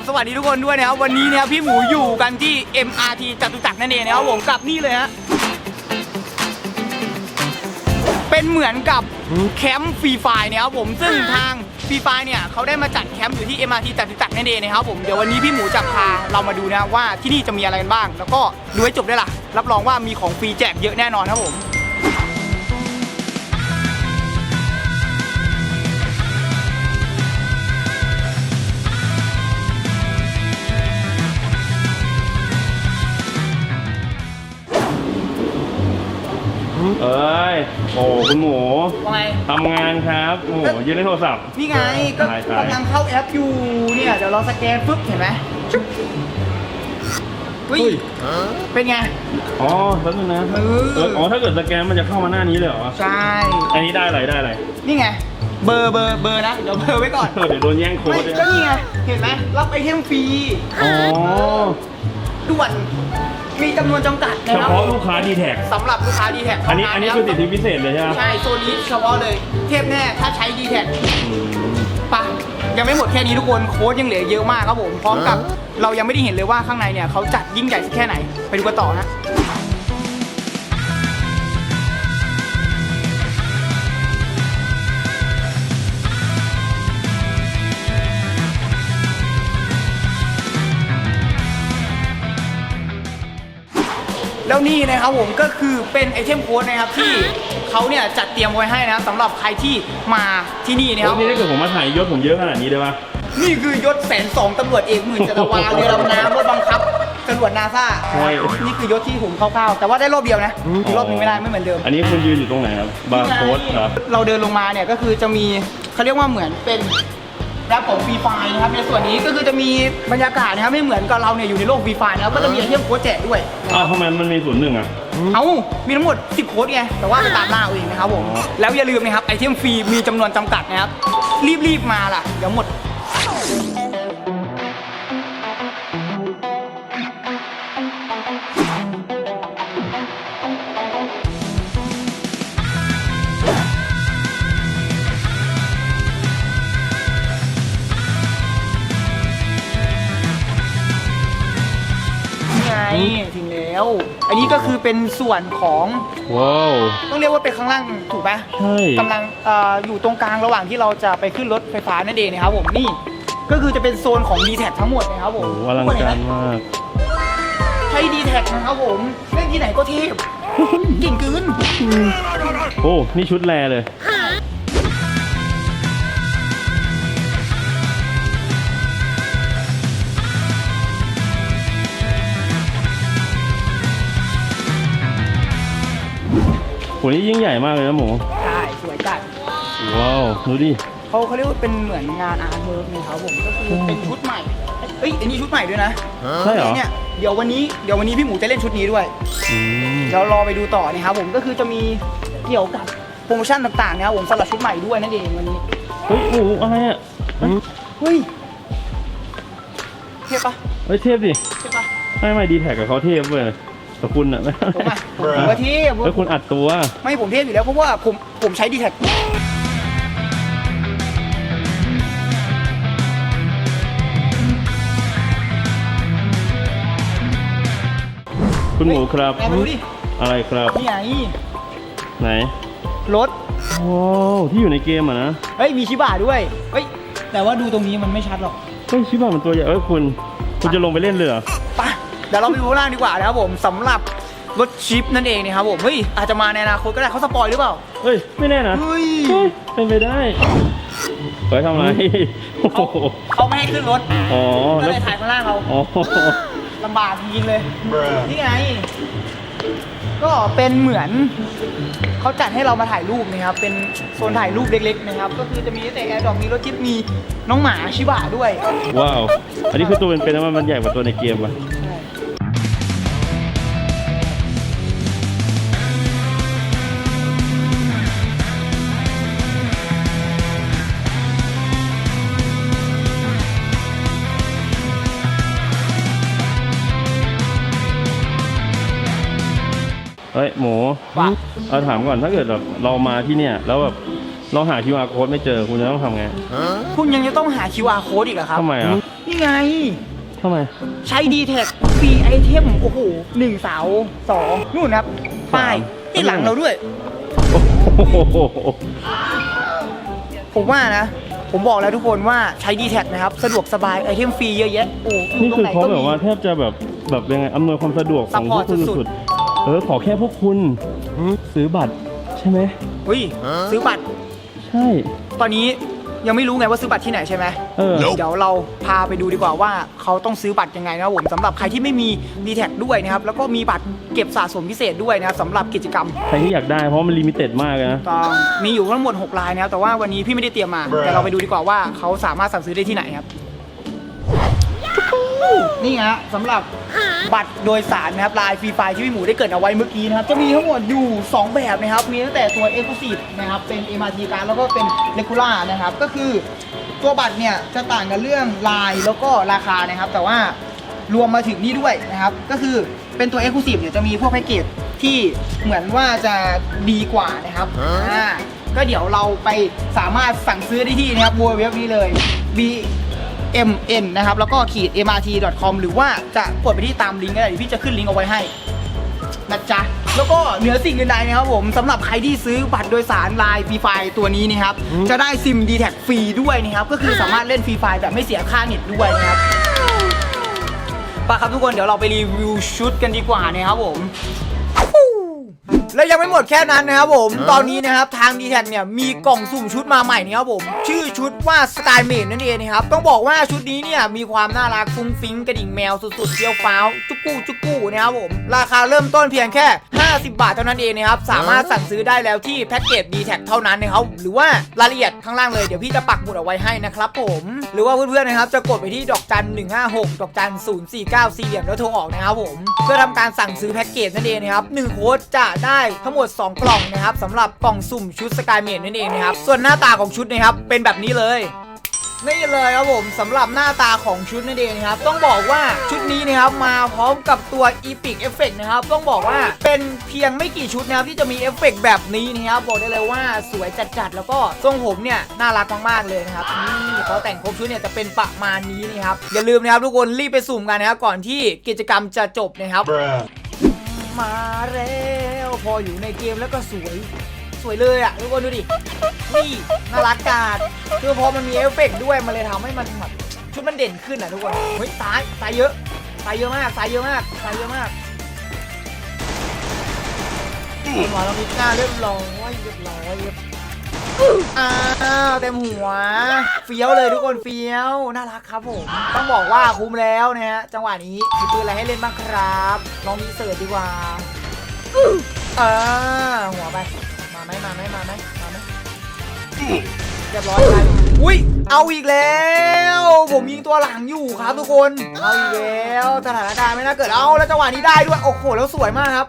บสวัสดีทุกคนด้วยนะครับ วันนี้เนี่ยพี่หมูอยู่กันที่ MRT จตุจักรนั่นเองนะครับผมกับนี่เลยฮะ เป็นเหมือนกับแคมป์ฟรีไฟล์นะครับผมซึ่งทางฟรีไฟเนี่ยเขาได้มาจัดแคมป์อยู่ที่ MRT จตุจักรนั่นเองนะครับผมเดี๋ยววันนี้พี่หมูจะพาเรามาดูนะว่าที่นี่จะมีอะไรกันบ้าง แล้วก็ดูให้จบด้วยล่ะ รับรองว่ามีของฟรีแจกเยอะแน่นอนครับผม เอ้ย โอ้คุณหมูว่าไง ทำงานครับโอ้โหยืนเล่นโทรศัพท์ นี่ไงก็ตายตาย กำลังเข้าแอปอยู่เนี่ยเดี๋ยวเราสแกนปุ๊บเห็นไหมชุบเฮ้ยเป็นไง อ๋อแป๊บนึงนะเออ เอออ๋อถ้าเกิดสแกนมันจะเข้ามาหน้านี้เลยเหรอ ใช่อันนี้ได้อะไรได้อะไรนี่ไง เบอร์เบอร์เบอร์นะเดี๋ยวเบอร์ไว้ก่อนเออเดี๋ยวโดนแย่งโค้ไม่ดเลยก็นี่ไงเห็นไหมรับไอเทมฟรีอ๋อด่วน มีจำนวนจำกัดเฉนะครับพาะลูกค้าดีแท็กสำหรับลูกค้าดีแท็กอันนี้อันนี้คือสิทธิพิเศษเลยใช่ไหมใช่โซนนี้เฉพาะเลย เทพแน่ถ้าใช้ดีแท็กปะยังไม่หมดแค่นี้ทุกคนโค้ดยังเหลือเยอะมากครับผมพร้อมกับ เรายังไม่ได้เห็นเลยว่าข้างในเนี่ยเขาจัดยิ่งใหญ่สักแค่ไหนไปดูกันต่อนะ แล้วนี่นะครับผมก็คือเป็นไอเทมโค้ดนะครับที่เขาเนี่ยจัดเตรียมไว้ให้นะครับสำหรับใครที่มาที่นี่นะคแล้รัวบนี่ถ้าเกิดผมมาถ่ายยศผมเยอะขนาดนี้ได้ปะนี่คือยศแสนสองตำรวจเอกหมื่นจัตวาเรือดำน้ำรถบังคับตำรวจนาซาใช่นี่คือยศที่ผมคร่าวๆแต่ว่าได้รอบเดียวนะอีกรอบหนึงไม่ได้ไม่เหมือนเดิม อันนี้คุณยืนอยู่ตรงไหนครับ บาร์โค้ดครับ เราเดินลงมาเนี่ยก็คือจะมีเขาเรียกว่าเหมือนเป็นแรปของฟรีไฟนะครับในส่วนนี้ก็คือจะมีบรรยากาศนะครับไม่เหมือนกับเราเนี่ยอยู่ในโลกฟรีไฟนะครับก็จะมีไอเทมโค้ดแจกด้วยอ้าวทำไมมันมีศูนย์หนึ่งอะ เอ้ามีทั้งหมด 10 โค้ดไงแต่ว่าไปตามล่าเอาเองนะครับผมอ๋อแล้วอย่าลืมนะครับไอเทมฟรีมีจำนวนจำกัดนะครับรีบๆมาล่ะเดี๋ยวหมด อันนี้ก็คือเป็นส่วนของว้าว ต้องเรียกว่าเป็นข้างล่างถูกไหมใช่ กำลังเอ่ออยู่ตรงกลางระหว่างที่เราจะไปขึ้นรถไฟฟ้านั่นเองนะครับผมนี่ก็คือจะเป็นโซนของ d t แททั้งหมดนะครับผมโอ้โหอลังการมาก ใช้ d t แทนะครับผมเล่นที่ไหนก็เทพเก่งเกิน โอ้ นี่ชุดแรเลย โหนี่ยิ่งใหญ่มากเลยนะหมู ใช่สวยจัดว้าวดูดิ เขาเขาเรียกว่าเป็นเหมือนงานอาร์ตเวิร์กนะครับผมก็คือเป็นชุดใหม่เอ้ยอันนี้ชุดใหม่ด้วยนะใช่เหรอ เนี่ยเดี๋ยววันนี้เดี๋ยววันนี้พี่หมูจะเล่นชุดนี้ด้วยอืมเรารอไปดูต่อนะครับผมก็คือจะมีเกี่ยวกับโปรโมชั่นต่างๆนะครับผมสำหรับชุดใหม่ด้วยนั่นเองวันนี้ เฮ้ยโอ้โหอะไรอะเฮ้ยเทพปะเฮ้ยเทพดิเทพปะไม่ไม่ดีแท็กกับเขาเทพเว้ย แต่คุณอะไม่ผมอะผมว่าเทพเฮ้ยคุณอัดตัว ไม่ผมเทพอยู่แล้วเพราะว่าผมผมใช้ดีแท็กคุณหมูครับแม่มาดูดิอะไรครับ นี่ไงไหน รถว้าวที่อยู่ในเกมอะนะเฮ้ยมีชิบะด้วยเฮ้ยแต่ว่าดูตรงนี้มันไม่ชัดหรอก เฮ้ยชิบะมันตัวใหญ่เอ้ยคุณ คุณจะลงไปเล่นเลยเหรอไป เดี๋ยวเราไปดูข้างล่างดีกว่านะครับผมสำหรับรถชิปนั่นเองนะครับผมเฮ้ยอาจจะมาในอนาคตก็ได้เขาสปอยหรือเปล่าเฮ้ย ไม่แน่นะเฮ้ยเฮ้ยเป็นไปได้ไปทำอะไรโอ้โหเขาไม่ให้ขึ้นรถอ๋อก็แล้วเลยถ่ายข้างล่างเรา อ๋อ ลำบากจริงๆเลย นี่ไง ก็เป็นเหมือน เขาจัดให้เรามาถ่ายรูปนะครับ เป็นโซนถ่ายรูปเล็ก ๆ นะครับ ก็คือจะมีแต่แอร์ดอกมีรถจิ๊บมีน้องหมาชิบะด้วยว้าว อันนี้คือตัวเป็นๆนะมันมันใหญ่กว่าตัวในเกมป่ะ มูว่าเอาถามก่อนถ้าเกิดแบบเรามาที่เนี่ย แล้วแบบเราหา QR code ไม่เจอคุณจะต้องทำไงคุณยังจะต้องหา QR code อีกเหรอครับ ทำไมอะนี่ไง ทำไม ใช้ดีแท็กฟรีไอเทมโอ้โหหนึ่งเสาสองนู่นนะครับ ป้ายที่หลังเราด้วย โอ้โหผมว่านะ ผมบอกแล้วทุกคนว่าใช้ดีแท็นะครับ สะดวกสบายไอเทมฟรีเยอะแยะ โอ้นี่ตรคืงอไหนเขาก็แบบมีว่าแทบจะแบบแบบยังไงอำนวยความสะดวกของพวก Support คุณสุดๆสุดๆ เออขอแค่พวกคุณซื้อบัตรใช่ไหมเฮ้ยซื้อบัตร ใช่ ตอนนี้ยังไม่รู้ไงว่าซื้อบัตรที่ไหนใช่ไหมเออ เดี๋ยวเราพาไปดูดีกว่าว่าเขาต้องซื้อบัตรยังไงนะครับผมสำหรับใครที่ไม่มี d t แทด้วยนะครับ แล้วก็มีบัตรเก็บสะสมพิเศษด้วยนะครับสำหรับกิจกรรมใครที่อยากได้เพราะมันลิมิเต็ดมากนะต้องมีอยู่ทั้งหมด6ลายนะครับแต่ว่าวันนี้พี่ไม่ได้เตรียมมา แต่เราไปดูดีกว่าว่าเขาสามารถสั่งซื้อได้ที่ไหนครับ นี่ฮะสำหรับบัตรโดยสารนะครับลายฟรีไฟที่พี่หมูได้เกริดเอาไว้เมื่อกี้นะครับ จะมีทั้งหมดอยู่ 2 แบบนะครับ มีตั้งแต่ตัว e x c l u s i v e นะครับ เป็น MRT การดแล้วก็เป็น Regular นะครับ ก็คือตัวบัตรเนี่ยจะต่างกันเรื่องลายแล้วก็ราคานะครับ แต่ว่ารวมมาถึงนี่ด้วยนะครับ ก็คือเป็นตัว e x c l u s i v e เนี่ยจะมีพวกแพ็กเกจที่เหมือนว่าจะดีกว่านะครับอ่าก็เดี๋ยวเราไปสามารถสั่งซื้อได้ที่นะครับเว็บนี้เลย B mn นะครับ แล้วก็ขีด mrt.com หรือว่าจะกดไปที่ตามลิงก์ก็ได้เดี๋ยวพี่จะขึ้นลิงก์เอาไว้ให้นะจ๊ะ แล้วก็เหนือสิ่งอื่นใดนะครับผมสำหรับใครที่ซื้อบัตรโดยสารลายฟรีไฟตัวนี้นะครับ จะได้ซิม d t แทฟรีด้วยนะครับ ก็คือสามารถเล่นฟรีไฟแบบไม่เสียค่าเน็ตด้วยนะครับไปครับทุกคนเดี๋ยวเราไปรีวิวชุดกันดีกว่านะครับผม และยังไม่หมดแค่นั้นนะครับผมตอนนี้นะครับทาง d t แทเนี่ยมีกล่องสุ่มชุดมาใหม่นะครับผมชื่อชุดว่า Sky m a d นั่นเองนะครับต้องบอกว่าชุดนี้เนี่ยมีความน่ารักฟุ้งฟิ้งกระดิ่งแมวสุดๆเฟี้ยวฟ้าวจุก กู้จุกู้นะครับผม ราคาเริ่มต้นเพียงแค่ 50 บาทเท่านั้นเองนะครับสามารถสั่งซื้อได้แล้วที่แพ็กเกจ d t แทเท่านั้นนะครับหรือว่ารายละเอียดข้างล่างเลยเดี๋ยวพี่จะปักหมุดเอาไว้ให้นะครับผมหรือว่าเพื่อนๆนะครับจะกดไปที่ดอกจัน156 ดอกจัน049สี่เหลี่ยมแล้วโทรออกนะครับผมเพื่อทำการสั่งซื้อแพ็กเกจนั่นเองนะครับหนึ่งโค้ดจะได้ทั้งหมด 2 กล่องนะครับสำหรับกล่องสุ่มชุดสกายเมดนั่นเองนะครับส่วนหน้าตาของชุดนะครับเป็นแบบนี้เลย นี่เลยครับผมสำหรับหน้าตาของชุดนั่นเองนะครับ ต้องบอกว่าชุดนี้นะครับมาพร้อมกับตัว Epic Effect นะครับ ต้องบอกว่าเป็นเพียงไม่กี่ชุดนะครับที่จะมีเอฟเฟกต์แบบนี้นะครับบอกได้เลยว่าสวยจัดๆแล้วก็ทรงผมเนี่ยน่ารักมากๆเลยนะครับนี่เขาแต่งครบชุดเนี่ยจะเป็นประมาณนี้นะครับอย่าลืมนะครับทุกคนรีบไปสุ่มกันนะครับก่อนที่กิจกรรมจะจบนะครับ มาแล้วพออยู่ในเกมแล้วก็สวย สวยเลยอะทุกคนดูดิ นี่น่ารักจัดคือพอมันมีเอฟเฟกต์ด้วยมันเลยทำให้มันแบบชุดมันเด่นขึ้นอะทุกคน เฮ้ยตายตายเยอะตายเยอะมากตายเยอะมากตายเยอะมากหมอเรามีหน้าเรียบร้อยเรียบร้อยอ้าวเต็มหัว เฟี้ยวเลยทุกคนเฟี้ยวน่ารักครับผม ต้องบอกว่าคุ้มแล้วนะฮะจังหวะนี้มีปืนอะไรให้เล่นบ้างครับ ลองมีเสิร์ชดีกว่าอ่าหัวไป มาไหมมาไหมมาไหมมาไหมเรียบร้อยครับอุ้ยเอาอีกแล้ว ผมยิงตัวหลังอยู่ครับทุกคนเอาอีกแล้วสถานการณ์ไม่น่าเกิดเอาแล้วจังหวะนี้ได้ด้วยโอ้โหแล้วสวยมากครับ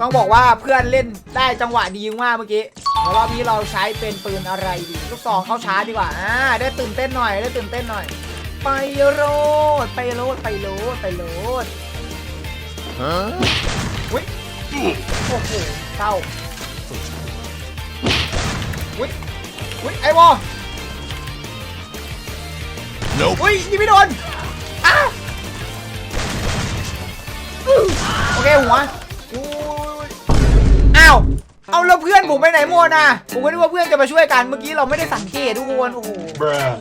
ต้องบอกว่าเพื่อนเล่นได้จังหวะดีมากเมื่อกี้แล้วรอบนี้เราใช้เป็นปืนอะไรดีลูกซองเข้าชาร์จดีกว่าอ่าได้ตื่นเต้นหน่อยได้ตื่นเต้นหน่อย ไปโรดไปโรดไปโรดไปโรดอุ้ยโอ้โหเศร้า อุ้ยอุ้ยไอ้วอ Nope. อุ้ยยิงไม่โดนอ้าวโอเคหัวอุ้ยอ้าวเอาแล้วเพื่อนผมไปไหนหมดน่ะผมก็นึกว่าเพื่อนจะมาช่วยกันเมื่อกี้เราไม่ได้สังเกตทุกคนโอ้โห Bruh.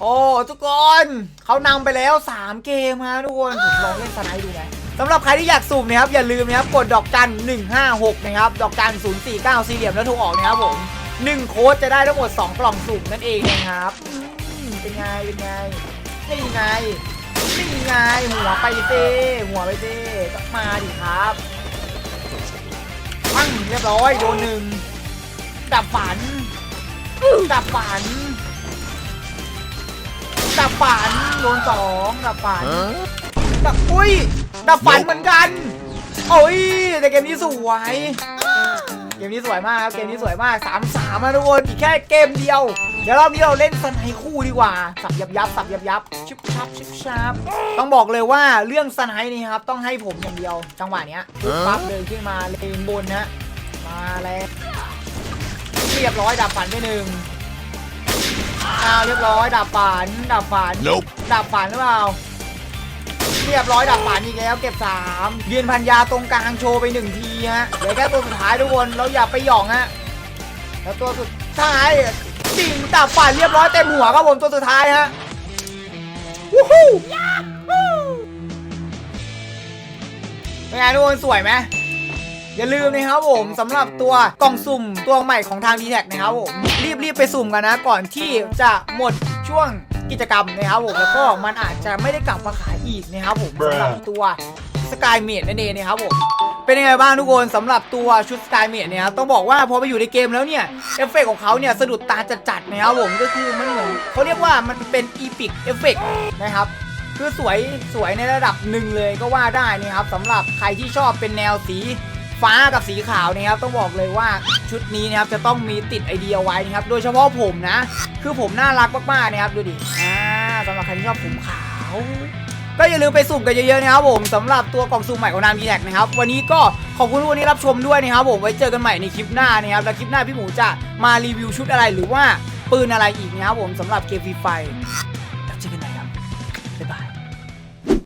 โอ้ทุกคนเขานำไปแล้ว 3 เกมฮะทุกคนผมลองเล่นสไนด์ดูไงสำหรับใครที่อยากสุ่มนะครับอย่าลืมนะครับกดดอกจัน156นะครับดอกจัน049สี่เหลี่ยมแล้วโทรออกนะครับผม 1 โค้ดจะได้ทั้งหมด 2 กล่องสุ่มนั่นเองนะครับอืมเป็นไง เป็นไงนี่ไงนี่ไง หัวไปเต้หัวไปเต้ก็มาดิครับปั้งเรียบร้อยโดนหนึ่งดับฝัน ดับฝัน ดับฝันโดนสองดับฝัน Huh? ดับอุ้ยดับฝันเหมือนกัน โอ้ยแต่เกมนี้สวย เกมนี้สวยมากครับ เกมนี้สวยมากสามสามนะทุกคนอีกแค่เกมเดียว เดี๋ยวรอบนี้เราเล่นสไนด์คู่ดีกว่า สับยับยับสับยับยับชิบชับชิบชับต้องบอกเลยว่าเรื่องสไนด์นี่ครับต้องให้ผมอย่างเดียว จังหวะเนี้ยปุ๊บปั๊บเดินขึ้นมาเลนบนนะมาแล้วเรียบร้อยดับฝันไปหนึ่งอ้าวเรียบร้อยดาบฝันดาบฝัน Nope. ดาบฝันหรือเปล่า เรียบร้อยดาบฝันอีกแล้วเก็บ 3 ยืนพันยาตรงกลางโชว์ไปหนึ่งทีฮะ เดี๋ยวแค่ตัวสุดท้ายทุกคนเราอย่าไปหยองฮะ แล้วตัวสุดท้ายจิงดาบฝันเรียบร้อยเต็มหัวครับผมตัวสุดท้ายฮะวู้ฮู้เป็นไงทุกคนสวยไหมอย่าลืมนะครับผมสำหรับตัวกล่องสุ่มตัวใหม่ของทาง d t แทนะครับผมรีบรีบไปสุ่มกันนะ ก่อนที่จะหมดช่วง กิจกรรมนะครับผมแล้วก็มันอาจจะไม่ได้กลับมาขายอีกนะครับผมสำหรับตัวสกายเมดนั่นเองนะครับผมเป็นยังไงบ้างทุกคนสำหรับตัวชุดสกายเมดเนี่ยครับต้องบอกว่าพอไปอยู่ในเกมแล้วเนี่ยเอฟเฟกต์ของเขาเนี่ยสะดุดตาจัดๆนะครับผมก็คือมันเหมือนเขาเรียกว่ามันเป็นอีพิกเอฟเฟกต์นะครับคือสวยสวยในระดับหนึ่งเลยก็ว่าได้นะครับสำหรับใครที่ชอบเป็นแนวสี ฟ้ากับสีขาวนะครับต้องบอกเลยว่าชุดนี้นะครับจะต้องมีติดไอเดียไว้นะครับโดยเฉพาะผมนะ คือผมน่ารักมากๆนะครับดูดิอ่าสำหรับใครที่ชอบผมขาว ก็อย่าลืมไปสุ่มกันเยอะๆนะครับผมสำหรับตัวกล่องสุ่มใหม่ของนาม d ีแท็กนะครับวันนี้ก็ขอบคุณทุกคนที่รับชมด้วยนะครับผมไว้เจอกันใหม่ในคลิปหน้านะครับแล้วคลิปหน้าพี่หมูจะมารีวิวชุดอะไรหรือว่าปืนอะไรอีกนะครับผมสำหรับเกมฟรีไฟ